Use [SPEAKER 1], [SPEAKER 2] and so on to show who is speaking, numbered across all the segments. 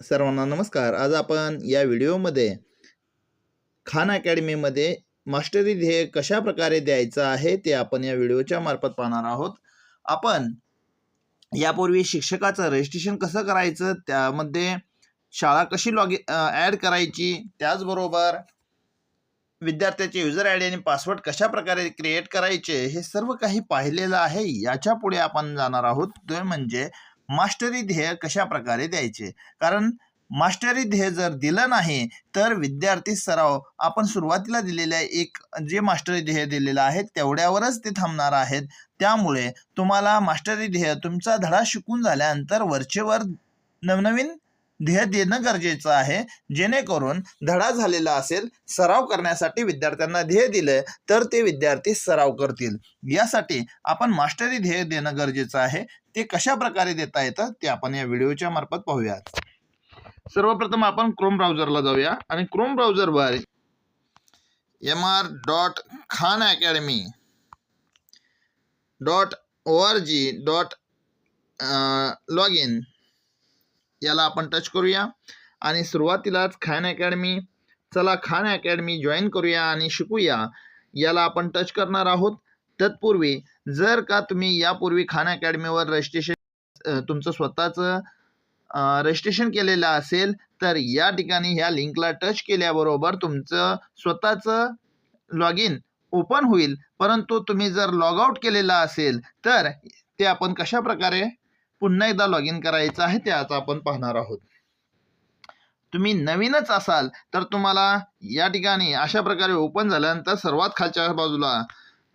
[SPEAKER 1] सर्वांना नमस्कार. आज आपण या व्हिडिओमध्ये खान अकॅडमीमध्ये मास्टरी ध्येय कशा प्रकारे द्यायचं आहे ते आपण या व्हिडिओच्या मार्फत पाहणार आहोत. आपण यापूर्वी शिक्षकाचं रजिस्ट्रेशन कसं करायचं त्यामध्ये शाळा कशी लॉग ॲड करायची त्याचबरोबर विद्यार्थ्याचे युजर आय डी आणि पासवर्ड कशा प्रकारे क्रिएट करायचे हे सर्व काही पाहिलेलं आहे. याच्यापुढे आपण जाणार आहोत. ते म्हणजे मास्टरी ध्येय कशा प्रकारे द्यायचे? कारण मास्टरी ध्येय जर दिलं नाही तर विद्यार्थी सराव आपण सुरुवातीला दिलेल्या एक जे मास्टरी ध्येय दिलेलं आहे तेवढ्यावरच ते थांबणार आहेत. त्यामुळे तुम्हाला मास्टरी ध्येय तुमचा धडा शिकून झाल्यानंतर वरचेवर नवनवीन ध्येय देणं गरजेचं आहे. जेणेकरून धडा झालेला असेल सराव करण्यासाठी विद्यार्थ्यांना ध्येय दिलं तर ते विद्यार्थी सराव करतील. यासाठी आपण मास्टरी ध्येय देणं गरजेचं आहे. ते कशा प्रकारे देता येतं ते आपण या व्हिडिओच्या मार्फत पाहूयात. सर्वप्रथम आपण क्रोम ब्राउझरला जाऊया. आणि Chrome ब्राउझरवर M R dot Khan Academy dot O R G dot log in याला आपण टच करूया. आणि सुरुवातीलाच खान अकॅडमी चला खान अकॅडमी जॉईन करूया आणि शिकूया. याला आपण टच करणार आहोत. तत्पूर्वी जर का तुम्ही यापूर्वी खान अकॅडमीवर रजिस्ट्रेशन तुमचं स्वतःचं रजिस्ट्रेशन केलेलं असेल तर या ठिकाणी ह्या लिंकला टच केल्याबरोबर तुमचं स्वतःचं लॉग इन ओपन होईल. परंतु तुम्ही जर लॉग आउट केलेलं असेल तर ते आपण कशा प्रकारे पुन्हा एकदा लॉग इन करायचं आहे ते आपण पाहणार आहोत. तुम्ही नवीनच असाल तर तुम्हाला या ठिकाणी अशा प्रकारे ओपन झाल्यानंतर सर्वात खालच्या बाजूला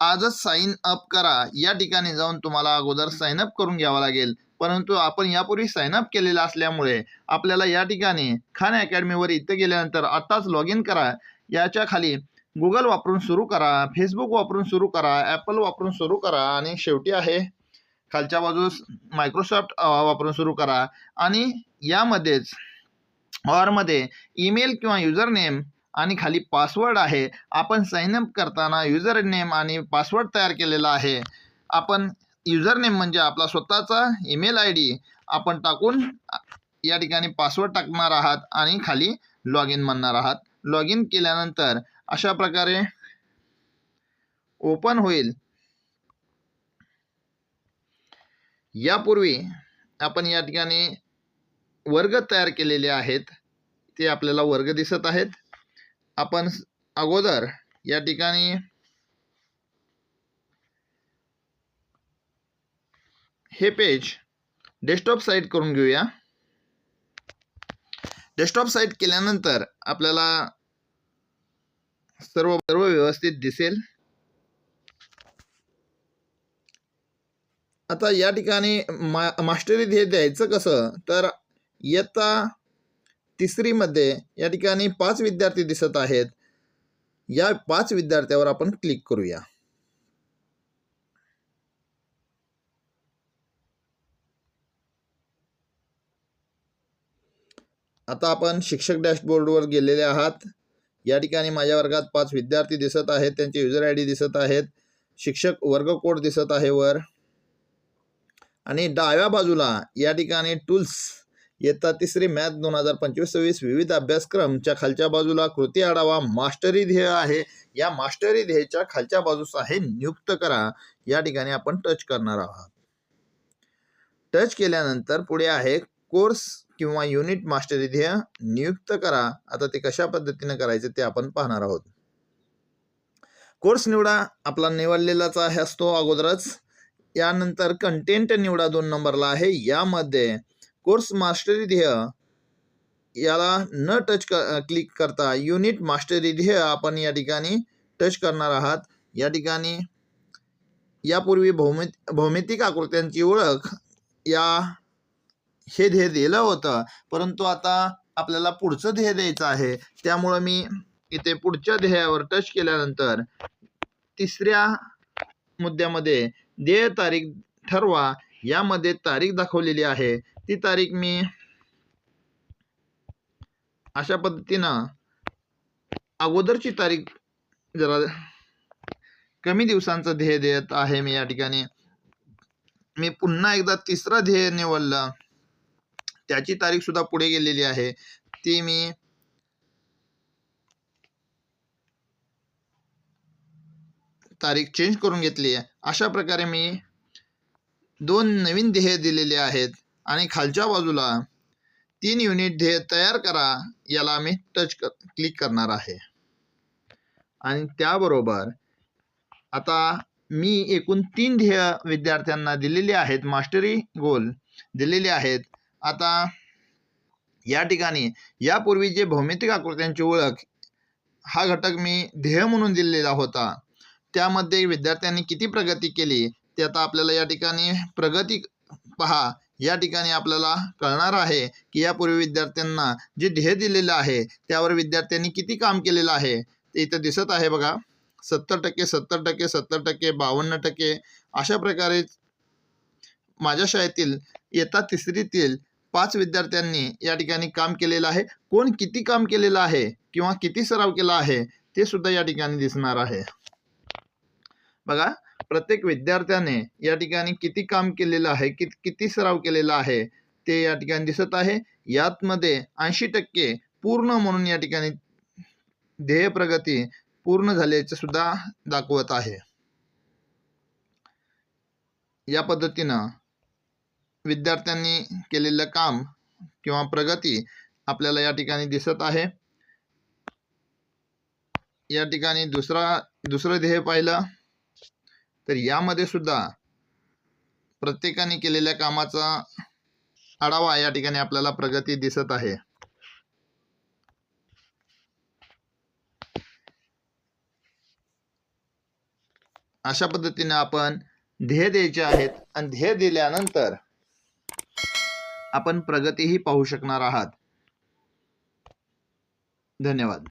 [SPEAKER 1] आजच साईन अप करा. या ठिकाणी जाऊन तुम्हाला अगोदर साईन अप करून घ्यावा लागेल. परंतु आपण यापूर्वी साईन अप केलेलं असल्यामुळे आपल्याला या ठिकाणी खान अकॅडमीवर इथं गेल्यानंतर आत्ताच लॉग इन करा. याच्या खाली गुगल वापरून सुरू करा फेसबुक वापरून सुरू करा ॲपल वापरून सुरू करा आणि शेवटी आहे खालच्या बाजूस मायक्रोसॉफ्ट वापरून सुरू करा. आणि यामध्येच ऑरमध्ये ईमेल किंवा युजर नेम आणि खाली पासवर्ड आहे. आपण साइन अप करताना युजर नेम आणि पासवर्ड तयार केलेला आहे. आपण युजर नेम म्हणजे आपला स्वतःचा ईमेल आय डी आपण टाकून या ठिकाणी पासवर्ड टाकणार आहात आणि खाली लॉग इन म्हणणार आहात. लॉग इन केल्यानंतर अशा प्रकारे ओपन होईल. यापूर्वी आपण या ठिकाणी वर्ग तयार केलेले आहेत. ते आपल्याला वर्ग दिसत आहेत. आपण अगोदर या ठिकाणी हे पेज डेस्कटॉप साईट करून घेऊया. डेस्कटॉप साईट केल्यानंतर आपल्याला सर्व सर्व व्यवस्थित दिसेल. आता या ठिकाणी मा मास्टरी ध्येय द्यायचं कसं? तर इयत्ता तिसरीमध्ये या ठिकाणी पाच विद्यार्थी दिसत आहेत. या पाच विद्यार्थ्यावर आपण क्लिक करूया. आता आपण शिक्षक डॅशबोर्डवर गेलेले आहात. या ठिकाणी माझ्या वर्गात पाच विद्यार्थी दिसत आहेत. त्यांचे युजर आय डी दिसत आहेत. शिक्षक वर्ग कोड दिसत आहे वर. आणि डाव्या बाजूला या ठिकाणी टूल्स इयत्ता तिसरी मॅथ दोन हजार पंचवीस सव्वीस विविध अभ्यासक्रमच्या खालच्या बाजूला कृती आढावा मास्टरी ध्येय आहे. या मास्टरी ध्येयच्या खालच्या बाजूस आहे नियुक्त करा. या ठिकाणी आपण टच करणार आहात. टच केल्यानंतर पुढे आहे कोर्स किंवा युनिट मास्टरी ध्येय. नियुक्त करा. आता ते कशा पद्धतीने करायचे ते आपण पाहणार आहोत. कोर्स निवडा. आपला निवडलेलाच आहे असतो अगोदरच. यानंतर कंटेंट निवडा दोन नंबरला आहे. यामध्ये कोर्स मास्टरी ध्येय याला न टच क क्लिक करता युनिट मास्टरी ध्येय आपण या ठिकाणी टच करणार आहात. या ठिकाणी यापूर्वी भौमित भौमितिक आकृत्यांची ओळख या हे ध्येय दिलं होतं. परंतु आता आपल्याला पुढचं ध्येय द्यायचं आहे. त्यामुळं मी इथे पुढच्या ध्येयावर टच केल्यानंतर तिसऱ्या मुद्द्यामध्ये देय तारीख ठरवा यामध्ये तारीख दाखवलेली आहे. ती तारीख मी अशा पद्धतीनं अगोदरची तारीख जरा कमी दिवसांचं ध्येय देत आहे मी या ठिकाणी. मी पुन्हा एकदा तिसरा ध्येय निवडलं. त्याची तारीख सुद्धा पुढे गेलेली आहे. ती मी तारीख चेंज करून घेतली आहे. अशा प्रकारे मी दोन नवीन ध्येय दिलेले आहेत. आणि खालच्या बाजूला तीन युनिट ध्येय तयार करा याला मी टच कर क्लिक करणार आहे. आणि त्याबरोबर आता मी एकूण तीन ध्येय विद्यार्थ्यांना दिलेले आहेत. मास्टरी गोल दिलेले आहेत. आता या ठिकाणी यापूर्वी जे भौमितिक आकृत्यांची ओळख हा घटक मी ध्येय म्हणून दिलेला होता. त्यामध्ये विद्यार्थ्यांनी किती प्रगती केली ते आता आपल्याला या ठिकाणी प्रगती पहा. या ठिकाणी आपल्याला कळणार आहे की यापूर्वी विद्यार्थ्यांना जे ध्येय दिलेलं आहे त्यावर विद्यार्थ्यांनी किती काम केलेलं आहे. ते इथं दिसत आहे बघा. सत्तर टक्के सत्तर टक्के सत्तर टक्के बावन्न टक्के अशा प्रकारे माझ्या शाळेतील इयत्ता तिसरीतील पाच विद्यार्थ्यांनी या ठिकाणी काम केलेलं आहे. कोण किती काम केलेलं आहे किंवा किती सराव केला आहे ते सुद्धा या ठिकाणी दिसणार आहे. बघा प्रत्येक विद्यार्थ्याने या ठिकाणी किती काम केलेलं आहे कि किती सराव केलेला आहे ते या ठिकाणी दिसत आहे. यातमध्ये ऐंशी टक्के पूर्ण म्हणून या ठिकाणी ध्येय प्रगती पूर्ण झाल्याचे सुद्धा दाखवत आहे. या पद्धतीनं विद्यार्थ्यांनी केलेलं काम किंवा प्रगती आपल्याला या ठिकाणी दिसत आहे. या ठिकाणी दुसरा दुसरं ध्येय पाहिलं. तर यामध्ये सुद्धा प्रत्येकाने केलेल्या कामाचा आढावा या ठिकाणी आपल्याला प्रगती दिसत आहे. अशा पद्धतीने आपण ध्येय द्यायचे आहेत आणि ध्येय दिल्यानंतर आपण प्रगतीही पाहू शकणार आहात. धन्यवाद.